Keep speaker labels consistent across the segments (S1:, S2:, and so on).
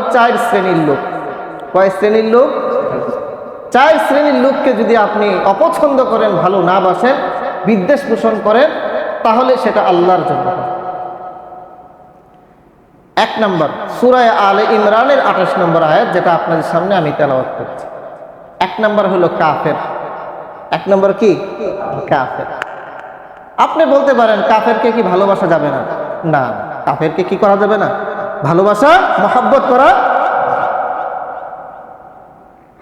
S1: চার শ্রেণির লোক। কয় শ্রেণির লোক? চার শ্রেণির লোককে যদি আপনি অপছন্দ করেন, ভালো না বাসেন, বিদ্বেষ পোষণ করেন, তাহলে সেটা আল্লাহর জন্য এক নম্বর, সুরায় আলে ইমরানের আঠাশ নম্বর আয়াত, যেটা আপনাদের সামনে আমি তেলাওয়াত করছি। এক নম্বর হলো কাফের। এক নম্বর কি? কাফের। আপনি বলতে পারেন, কাফেরকে কি ভালোবাসা যাবে না? না, কাফেরকে কি করা যাবে না? ভালোবাসা, মহাব্বত করা।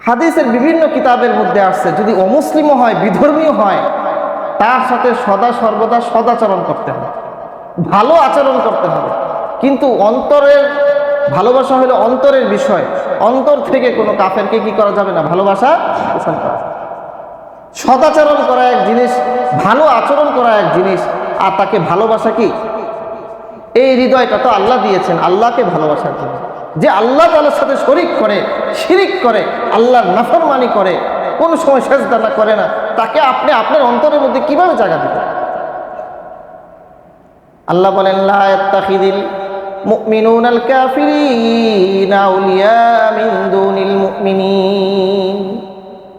S1: হাদিসের বিভিন্ন কিতাবের মধ্যে আসছে, যদি অমুসলিমও হয় বিধর্মীয় হয়, তার সাথে সদা সর্বদা সদাচরণ করতে হবে। ভালো আচরণ করতে হবে। কিন্তু অন্তরের, ভালোবাসা হলো অন্তরের বিষয়। অন্তর থেকে কোনো কাফেরকে কি করা যাবে না? ভালোবাসা সদাচরণ করা এক জিনিস, ভালো আচরণ করা এক জিনিস, আর তাকে ভালোবাসা কি? এই হৃদয়টা তো আল্লাহ দিয়েছেন, আল্লাহকে ভালোবাসার জন্য। যে আল্লাহ তালার সাথে শরিক করে, শিরিক করে, আল্লাহর নাফরমানি করে, কোন সময় শেষ না করে না, তাকে আপনি আপনার অন্তরের মধ্যে কীভাবে জায়গা দিবেন? আল্লাহ বলেন, লা ইয়াত্তাখিদিল মুমিনুনাল কাফিরিনা আউলিয়া দুনিল মুমিনিন।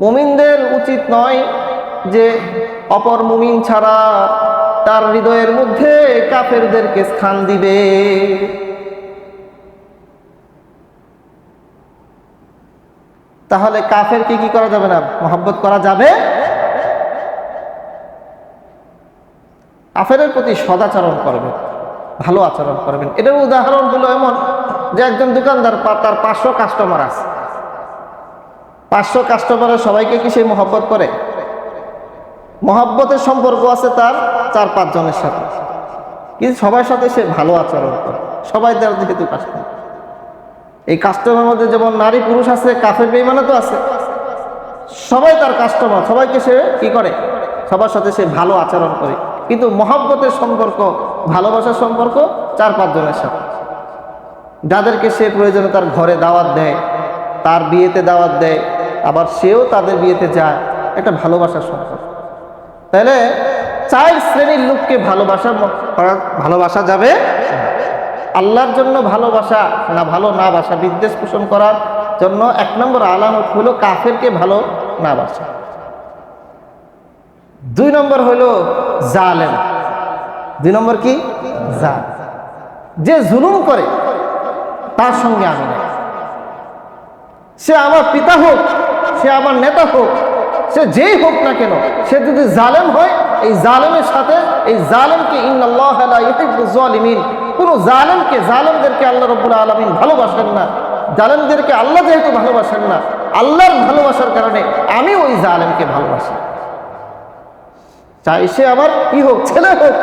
S1: মুমিনদের উচিত নয় যে অপর মুমিন ছাড়া তার হৃদয়ের মধ্যে কাফেরদেরকে স্থান দিবে। তাহলে কাফেরকে কি কি করা যাবে না? মহব্বত করা যাবে? কাফেরের প্রতি সদাচরণ করবেন, ভালো আচরণ করবেন। এটার উদাহরণ হলো এমন যে একজন দোকানদার তার পাঁচশো কাস্টমার আছে। পাঁচশো কাস্টমারের সবাইকে কি সেই মহব্বত করে? মহব্বতের সম্পর্ক আছে তার চার পাঁচ জনের সাথে। কিন্তু সবার সাথে সে ভালো আচরণ করে। সবাই তার যেহেতু কাস্টমার এই কাস্টমারের মধ্যে যেমন নারী পুরুষ আছে, কাফের বেইমানও তো আছে। সবাই তার কাস্টমার সবাইকে সে কি করে? সবার সাথে সে ভালো আচরণ করে। কিন্তু মহাব্বতের সম্পর্ক, ভালোবাসার সম্পর্ক চার পাঁচ জনের সাথে। যাদেরকে সে প্রয়োজনে তার ঘরে দাওয়াত দেয়, তার বিয়েতে দাওয়াত দেয়, আবার সেও তাদের বিয়েতে যায়। একটা ভালোবাসার সম্পর্ক। তাহলে চার শ্রেণির লোককে ভালোবাসা ভালোবাসা যাবে? আল্লাহর জন্য ভালোবাসা না ভালো না বাসা? বিদ্বেষ পোষণ করার জন্য এক নম্বর আলামত হলো কাফেরকে ভালো না বাসা। দুই নম্বর হলো জালেম। দুই নম্বর কি? জাল। যে জুলুম করে, তার সঙ্গে আমি সে আমার পিতা হোক, সে আমার নেতা হোক সে যেই হোক না কেন, সে যদি জালেম হয়, এই জালেমের সাথে, এই জালেমকে ইন্নআল্লাহিমিন কোন জালেমকে, জালেমদেরকে আল্লাহ রব্বুল আলমিন ভালোবাসেন না। জালেমদেরকে আল্লাহ যেহেতু ভালোবাসেন না, আল্লাহর ভালোবাসার কারণে আমি ওই জালেমকে ভালোবাসি। চাই সে আমার কি হোক, ছেলে হোক,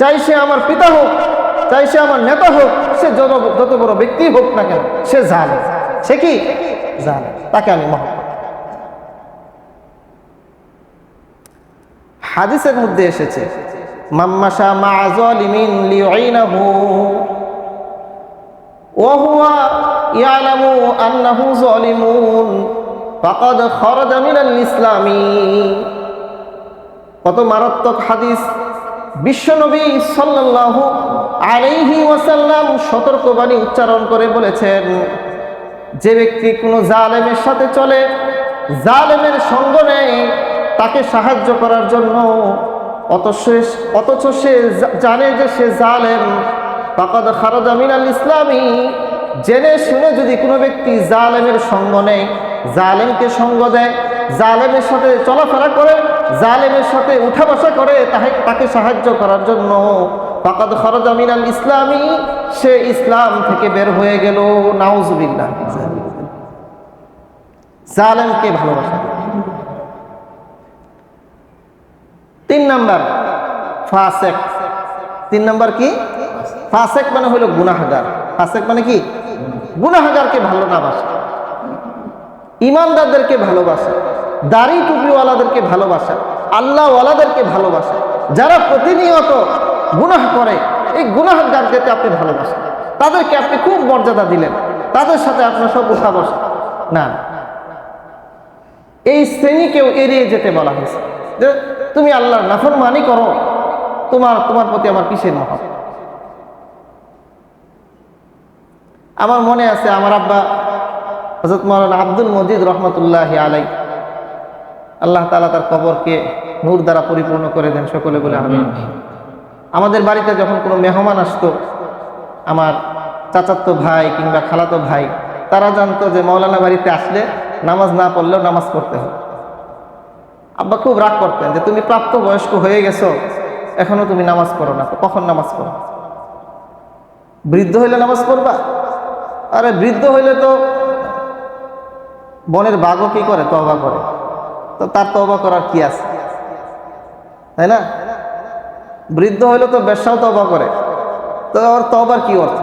S1: চাই সে আমার পিতা হোক, চাই সে আমার নেতা হোক, সে যত বড় ব্যক্তি হোক না কেন, সে জানে সে কি? জানে তাকে আমি মহব্বত হাদিসের মধ্যে এসেছে কত মারাত্মক হাদিস। বিশ্বনবী সাল্লাল্লাহু আলাইহি ওয়াসাল্লাম সতর্কবাণী উচ্চারণ করে বলেছেন, যে ব্যক্তি কোনো জালেমের সাথে চলে, জালেমের সঙ্গ নেয় তাকে সাহায্য করার জন্য অথচ অথচ সে জানে যে সে জালেম। ফাকাদ খারাজা আল ইসলামী। জেনে শুনে যদি কোনো ব্যক্তি জালেমের সঙ্গ নেয়, জালেমকে সঙ্গ দেয়, জালেমের সাথে চলাফেরা করে, জালেমের সাথে উঠা বসা করে, তাহে তাকে সাহায্য করার জন্য ফাকাদ খারাজা আল ইসলামী, সে ইসলাম থেকে বের হয়ে গেল। নাউজুবিল্লাহ। জালেমকে ভালোবাসা তিন নাম্বার, ফাসেক। তিন নাম্বার কি? ফাসেক মানে হলো গুনাহগার। ফাসেক মানে কি? গুনাহগারকে ভালো না বাসা ইমানদারদেরকে ভালোবাসা। দাড়ি টুপিওয়ালাদেরকে ভালোবাসা। আল্লাহওয়ালাদেরকে ভালোবাসা। যারা প্রতিনিয়ত গুনাহ করে, এই গুনাহগারদেরকে আপনি ভালোবাসেন। তাদেরকে আপনি খুব মর্যাদা দিলেন। তাদের সাথে আপনার সব উঠা বসা। না। এই শ্রেণীকেও এড়িয়ে যেতে বলা হয়েছে। যে তুমি আল্লাহর নাফরমানি করো তোমার তোমার প্রতি আমার কিসের মহা আমার মনে আছে আমার আব্বা হজরত মৌলানা আব্দুল মজিদ রহমতুল্লাহ আলাই আল্লাহ তালা তার কবরকে নূর দ্বারা পরিপূর্ণ করে দেন সকলে বলে আমি আমাদের বাড়িতে যখন কোনো মেহমান আসতো আমার চাচাতো ভাই কিংবা খালাতো ভাই তারা জানতো যে মৌলানা বাড়িতে আসলে নামাজ না পড়লেও নামাজ পড়তে হবে। আব্বা খুব রাগ করতেন যে, তুমি প্রাপ্ত বয়স্ক হয়ে গেছো, এখনও তুমি নামাজ পড়ো না কখন নামাজ পড়ো? বৃদ্ধ হইলে নামাজ পড়বা? আরে, বৃদ্ধ হইলে তো বনের বাঘও কি করে? তবা করে। তো তার তবা করার কি আছে? তাই না? বৃদ্ধ হইলে তো ব্যবসাও তবা করে। তো ওর তবার কি অর্থ?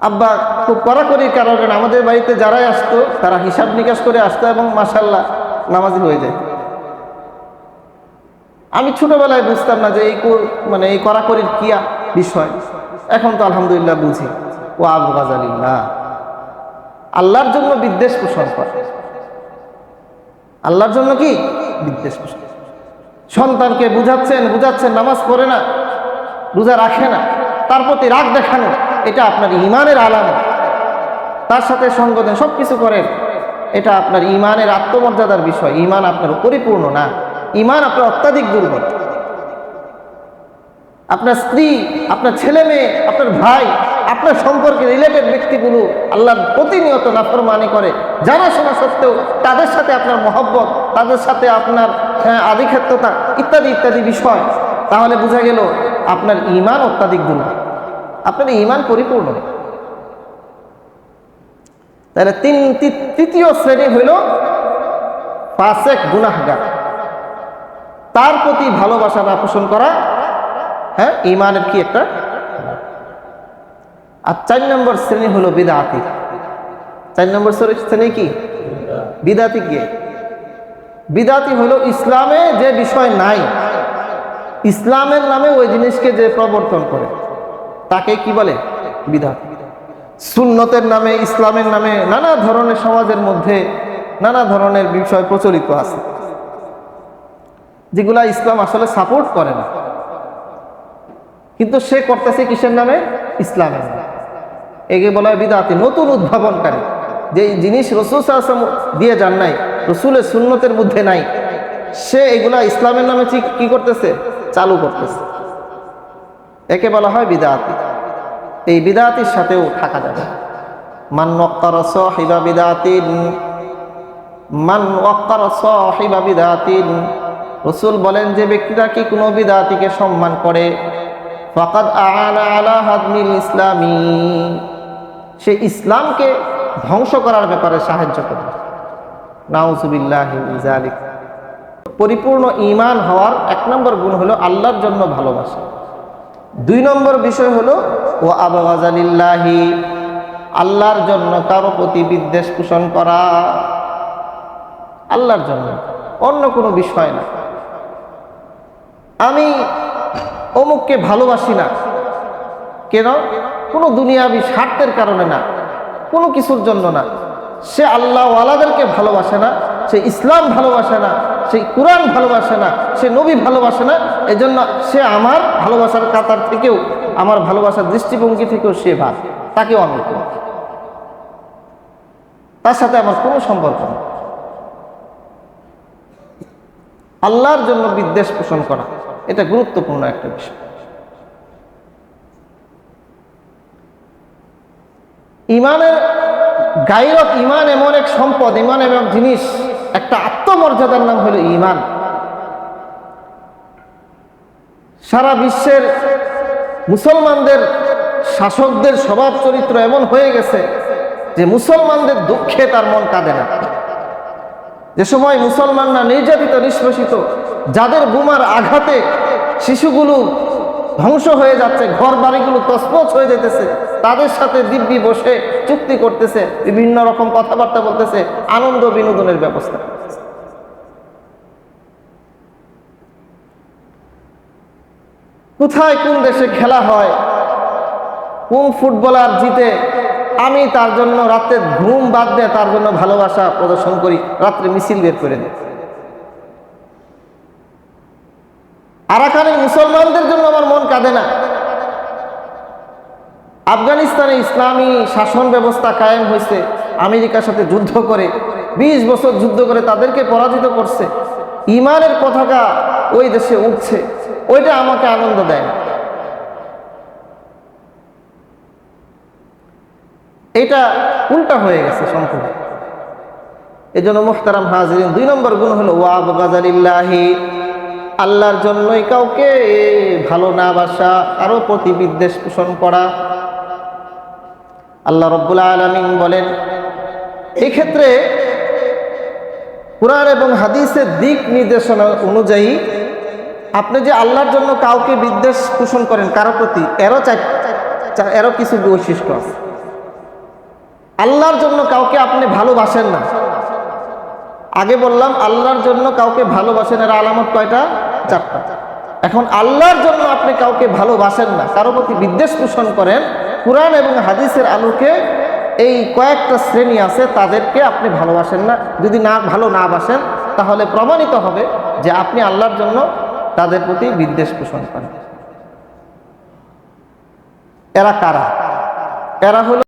S1: আব্বা, খুব কড়াকড়ির কারণে আমাদের বাড়িতে যারাই আসতো, তারা হিসাব নিকাশ করে আসতো এবং মাসাল্লাহ নামাজি হয়ে যায়। আমি ছোটবেলায় বুঝতাম না যে এই মানে এই কড়াকড়ির কিয়া বিষয়। এখন তো আলহামদুলিল্লাহ বুঝি। ও আবু গাজালিল্লাহ। আল্লাহর জন্য বিদ্বেষ পোষণ করে। আল্লাহর জন্য কি? বিদ্বেষ পোষণ। সন্তানকে বুঝাচ্ছেন বুঝাচ্ছেন, নামাজ পড়ে না, রোজা রাখে না, তার প্রতি রাগ দেখানো। এটা আপনার ইমানের আলামত। তার সাথে সঙ্গ দেন সব কিছু করেন। এটা আপনার ইমানের আত্মমর্যাদার বিষয়। ইমান আপনার পরিপূর্ণ না। ইমান আপনার অত্যাধিক দুর্বল। আপনার স্ত্রী আপনার ছেলে মেয়ে আপনার ভাই আপনার সম্পর্কে রিলেটেড ব্যক্তিগুলো আল্লাহ প্রতিনিয়ত নাফরমানি করে। জানা শোনা সত্ত্বেও তাদের সাথে আপনার মহব্বত তাদের সাথে আপনার হ্যাঁ, আধিক্ষেত্রতা ইত্যাদি ইত্যাদি বিষয়। তাহলে বোঝা গেল আপনার ইমান অত্যাধিক দুর্বল। আপনার ইমান পরিপূর্ণ। তাহলে তিন তৃতীয় শ্রেণি হইল ফাসেক গুনাহগার। তার প্রতি ভালোবাসা না পোষণ করা হ্যাঁ ইমানের কি একটা? আর চার নম্বর শ্রেণি হলো বিদাতি। চার নম্বর শ্রেণি কি? বিদাতি কে? বিদাতি হলো ইসলামে যে বিষয় নাই। ইসলামের নামে ওই জিনিসকে যে প্রবর্তন করে। তাকে কি বলে? বিদাতি সুন্নতের নামে, ইসলামের নামে নানা ধরনের সমাজের মধ্যে নানা ধরনের বিষয় প্রচলিত আছে, যেগুলা ইসলাম আসলে সাপোর্ট করে না। কিন্তু সে করতেছে কিসের নামে? ইসলামের একে বলা হয় বিদাতি, নতুন উদ্ভাবনকারী। যে জিনিস রসুল দিয়ে যান নাই, রসুলের সুন্নতের মধ্যে নাই, সে এগুলা ইসলামের নামে কি করতেছে? চালু করতেছে। একে বলা হয় বিদাতি। এই বিদাতির সাথেও থাকা যাবে। মান ওয়াক্কার সাহিবা বিদাতিন, মান ওয়াক্কার সাহিবা বিদাতিন। রসুল বলেন, যে ব্যক্তিরা কি কোনো বিদাতিকে সম্মান করে? ফাকাদ আআনা আলা হাদমিল ইসলামী। সে ইসলামকে ধ্বংস করার ব্যাপারে সাহায্য করে। নাউজুবিল্লাহি পরিপূর্ণ ঈমান হওয়ার এক নম্বর গুণ হলো আল্লাহর জন্য ভালোবাসা। দুই নম্বর বিষয় হলো ও আবাজালিল্লাহি আল্লাহর জন্য কারও প্রতি বিদ্বেষ পোষণ করা। আল্লাহর জন্য, অন্য কোনো বিষয় না। আমি অমুককে ভালোবাসি না। কেন? কোনো দুনিয়াবি স্বার্থের কারণে না, কোনো কিছুর জন্য না। সে আল্লাহ ওয়ালাদেরকে ভালোবাসে না, সে ইসলাম ভালোবাসে না সে কোরআন ভালোবাসে না, সে নবী ভালোবাসে না, এজন্য সে আমার ভালোবাসার কাতার থেকেও, আমার ভালোবাসার দৃষ্টিভঙ্গি থেকেও সে ভাব তাকেও আমি করি। তার সাথে আমার কোনো সম্পর্ক নেই। আল্লাহর জন্য বিদ্বেষ পোষণ করা, এটা গুরুত্বপূর্ণ একটা বিষয়। ইমানের, গায়রত ইমান এমন এক সম্পদ, ইমান এমন জিনিস একটা আত্মমর্যাদার নাম হলো ইমান সারা বিশ্বের মুসলমানদের, শাসকদের স্বভাব চরিত্র এমন হয়ে গেছে যে মুসলমানদের দুঃখে তার মন কাঁদে না। যে সময় মুসলমানরা নির্যাতিত, নিষ্পেষিত, যাদের বোমার আঘাতে শিশুগুলো ধ্বংস হয়ে যাচ্ছে ঘর বাড়িগুলো তসপচ হয়ে যেতেছে তাদের সাথে দিব্যি বসে চুক্তি করতেছে, বিভিন্ন রকম কথাবার্তা বলতেছে, আনন্দ বিনোদনের ব্যবস্থা। কোথায় কোন দেশে খেলা হয়, কোন ফুটবলার জিতে, আমি তার জন্য রাতে ঘুম বাদ দিয়ে তার জন্য ভালোবাসা প্রদর্শন করি, রাত্রে মিছিল বের করে দিই আরাকানের মুসলমানদের জন্য আমার মন কাঁদে না। আফগানিস্তানে ইসলামী শাসন ব্যবস্থা কায়েম হয়েছে, আমেরিকার সাথে যুদ্ধ করে ২০ বছর যুদ্ধ করে তাদেরকে পরাজিত করছে। ইমানের পতাকা ওই দেশে উঠছে, ওইটা আমাকে আনন্দ দেয় এটা উল্টা হয়ে গেছে সম্পূর্ণ এই জন্য মুখতারাম হাজরিন, দুই নম্বর গুণ হলো, ওয়াব গাজারিল্লাহি আল্লাহর জন্যই কাউকে ভালো না বাসা, আরও প্রতি বিদ্বেষ পোষণ করা। আল্লাহ রব্বুল আলমিন বলেন এই ক্ষেত্রে কোরআন এবং হাদিসের দিক নির্দেশনা অনুযায়ী আপনি যে আল্লাহর জন্য কাউকে বিদ্বেষ পোষণ করেন, কারও প্রতি, এরও এরও কিছু বৈশিষ্ট্য আছে। আল্লাহর জন্য কাউকে আপনি ভালোবাসেন না। আগে বললাম, আল্লাহর জন্য কাউকে ভালোবাসেন এর আলামত কয়টা? চারটা। এখন আল্লাহর জন্য আপনি কাউকে ভালোবাসেন না, কারও প্রতি বিদ্বেষ পোষণ করেন কোরআন এবং হাদিসের আলোকে এই কয়েকটা শ্রেণি আছে, তাদেরকে আপনি ভালোবাসেন না। যদি না, ভালো না বাসেন, তাহলে প্রমাণিত হবে যে আপনি আল্লাহর জন্য তাদের প্রতি বিদ্বেষ পোষণ করেন। এরা কারা? এরা হলো